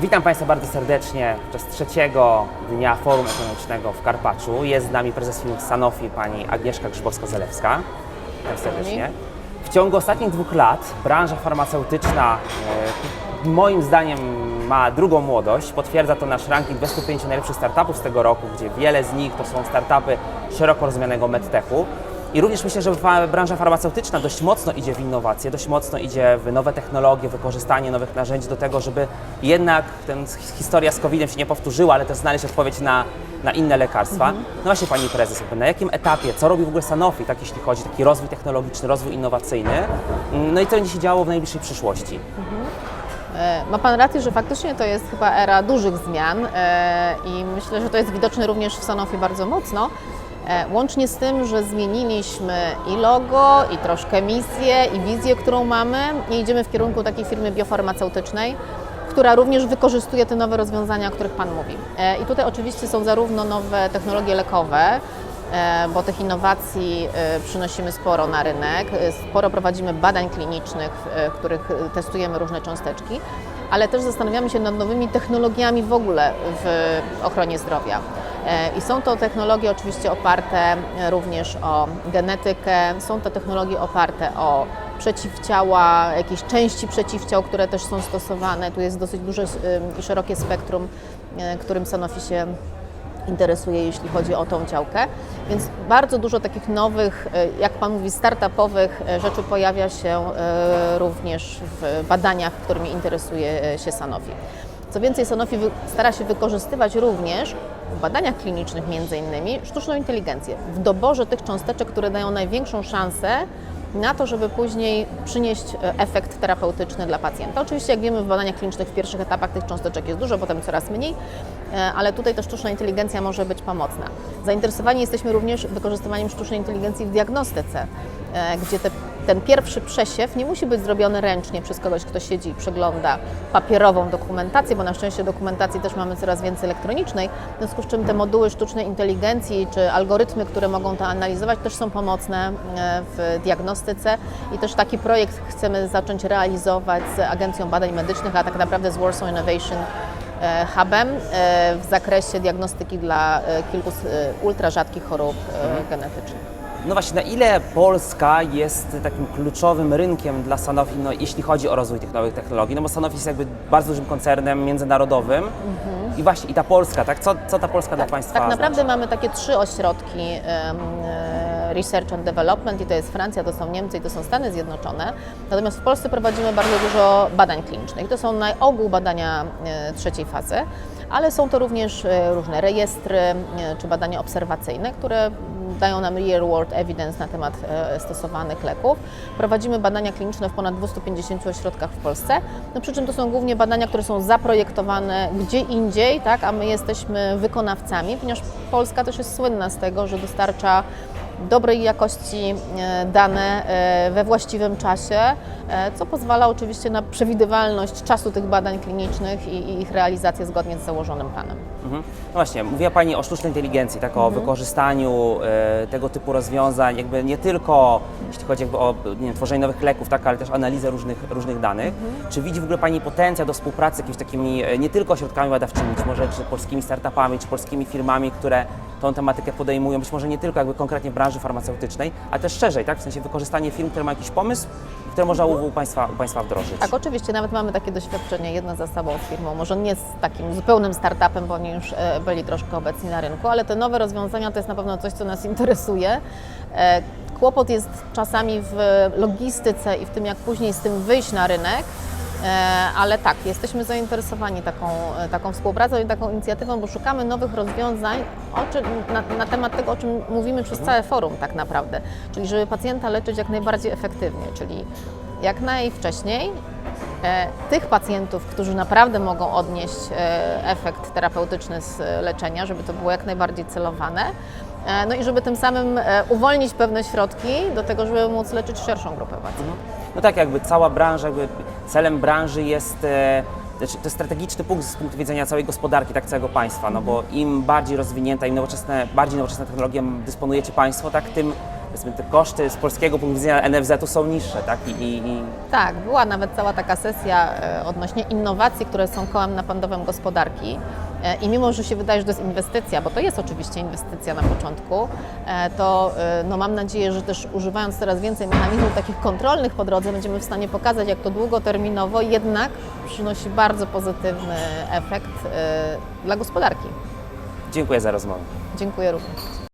Witam Państwa bardzo serdecznie podczas trzeciego dnia Forum Ekonomicznego w Karpaczu. Jest z nami prezes firmy Sanofi, pani Agnieszka Grzybowska-Zalewska. Witam serdecznie. W ciągu ostatnich dwóch lat branża farmaceutyczna e, moim zdaniem ma drugą młodość. Potwierdza to nasz ranking 25 najlepszych startupów z tego roku, gdzie wiele z nich to są startupy szeroko rozumianego medtechu. I również myślę, że branża farmaceutyczna dość mocno idzie w innowacje, dość mocno idzie w nowe technologie, wykorzystanie nowych narzędzi do tego, żeby jednak ten historia z COVID-em się nie powtórzyła, ale też znaleźć odpowiedź na, na inne lekarstwa. No właśnie Pani Prezes, na jakim etapie, co robi w ogóle Sanofi, tak jeśli chodzi o taki rozwój technologiczny, rozwój innowacyjny, no i co będzie się działo w najbliższej przyszłości? E, Ma Pan rację, że faktycznie to jest chyba era dużych zmian e, i myślę, że to jest widoczne również w Sanofi bardzo mocno. E, Łącznie z tym, że zmieniliśmy i logo, i troszkę misję, i wizję, którą mamy i idziemy w kierunku takiej firmy biofarmaceutycznej, która również wykorzystuje te nowe rozwiązania, o których Pan mówi. E, I tutaj oczywiście są zarówno nowe technologie lekowe, e, bo tych innowacji przynosimy sporo na rynek. Sporo prowadzimy badań klinicznych, w których testujemy różne cząsteczki, ale też zastanawiamy się nad nowymi technologiami w ogóle w ochronie zdrowia. E, I są to technologie oczywiście oparte e, również o genetykę, są to technologie oparte o przeciwciała, jakieś części przeciwciał, które też są stosowane. Tu jest dosyć duże i szerokie spektrum, e, którym Sanofi się interesuje, jeśli chodzi o tą działkę. Więc bardzo dużo takich nowych, jak Pan mówi, startupowych rzeczy pojawia się również w badaniach, którymi interesuje się Sanofi. Co więcej, Sanofi stara się wykorzystywać również w badaniach klinicznych innymi sztuczną inteligencję w doborze tych cząsteczek, które dają największą szansę na to, żeby później przynieść e, efekt terapeutyczny dla pacjenta. Oczywiście, jak wiemy, w badaniach klinicznych w pierwszych etapach tych cząsteczek jest dużo, potem coraz mniej, e, ale tutaj ta sztuczna inteligencja może być pomocna. Zainteresowani jesteśmy również wykorzystywaniem sztucznej inteligencji w diagnostyce, gdzie te, ten pierwszy przesiew nie musi być zrobiony ręcznie przez kogoś, kto siedzi i przegląda papierową dokumentację, bo na szczęście dokumentacji też mamy coraz więcej elektronicznej, w związku z czym te moduły sztucznej inteligencji czy algorytmy, które mogą to analizować, też są pomocne e, w diagnostyce. I też taki projekt chcemy zacząć realizować z Agencją Badań Medycznych, a tak naprawdę z Warsaw Innovation e, Hubem e, w zakresie diagnostyki dla e, kilku e, ultra rzadkich chorób e, genetycznych. No właśnie, na ile Polska jest takim kluczowym rynkiem dla Sanofi, no, jeśli chodzi o rozwój tych nowych technologii? No bo Sanofi jest jakby bardzo dużym koncernem międzynarodowym i właśnie i ta Polska, tak? Co, co ta Polska dla Państwa Tak naprawdę znaczy? mamy takie trzy ośrodki e, Research and Development i to jest Francja, to są Niemcy i to są Stany Zjednoczone. Natomiast w Polsce prowadzimy bardzo dużo badań klinicznych. To są na ogół badania e, trzeciej fazy, ale są to również e, różne rejestry czy badania obserwacyjne, które dają nam real world evidence na temat e, stosowanych leków. Prowadzimy badania kliniczne w ponad 250 ośrodkach w Polsce, no przy czym to są głównie badania, które są zaprojektowane gdzie indziej, tak, a my jesteśmy wykonawcami, ponieważ Polska też jest słynna z tego, że dostarcza dobrej jakości e, dane e, we właściwym czasie, e, co pozwala oczywiście na przewidywalność czasu tych badań klinicznych i ich realizację zgodnie z założonym planem. Mhm. No właśnie, mówiła Pani o sztucznej inteligencji, tak Mhm. o wykorzystaniu e, tego typu rozwiązań, jakby nie tylko jeśli chodzi jakby o wiem, tworzenie nowych leków, tak, ale też analizę różnych, różnych danych. Mhm. Czy widzi w ogóle Pani potencjał do współpracy z jakimiś takimi nie tylko ośrodkami badawczymi, być może czy polskimi startupami, czy polskimi firmami, które tą tematykę podejmują, być może nie tylko jakby konkretnie w branży farmaceutycznej, ale też szerzej, tak, w sensie wykorzystanie firm, które mają jakiś pomysł, które można u, u, państwa, u Państwa wdrożyć. Tak, oczywiście, nawet mamy takie doświadczenie jedno za sobą firmą, może nie z takim zupełnym startupem, bo oni już e, byli troszkę obecni na rynku, ale te nowe rozwiązania to jest na pewno coś, co nas interesuje. E, Kłopot jest czasami w logistyce i w tym, jak później z tym wyjść na rynek, ale tak, jesteśmy zainteresowani taką, e, taką współpracą i taką inicjatywą, bo szukamy nowych rozwiązań na, na temat tego, o czym mówimy przez całe forum tak naprawdę, czyli żeby pacjenta leczyć jak najbardziej efektywnie, czyli jak najwcześniej e, tych pacjentów, którzy naprawdę mogą odnieść e, efekt terapeutyczny z e, leczenia, żeby to było jak najbardziej celowane. e, No i żeby tym samym e, uwolnić pewne środki do tego, żeby móc leczyć szerszą grupę pacjentów. No tak, jakby cała branża, jakby celem branży jest, e, znaczy to jest strategiczny punkt z punktu widzenia całej gospodarki, tak całego państwa, no bo im bardziej rozwinięta, im nowoczesne, bardziej nowoczesne technologie dysponujecie Państwo, tak tym powiedzmy, te koszty z polskiego punktu widzenia NFZ-u są niższe, tak? I, i, i Tak, była nawet cała taka sesja e, odnośnie innowacji, które są kołem napędowym gospodarki. E, I mimo, że się wydaje, że to jest inwestycja, bo to jest oczywiście inwestycja na początku, e, to no mam nadzieję, że też używając coraz więcej mechanizmów takich kontrolnych po drodze, będziemy w stanie pokazać, jak to długoterminowo jednak przynosi bardzo pozytywny efekt dla gospodarki. dziękuję za rozmowę. Dziękuję również.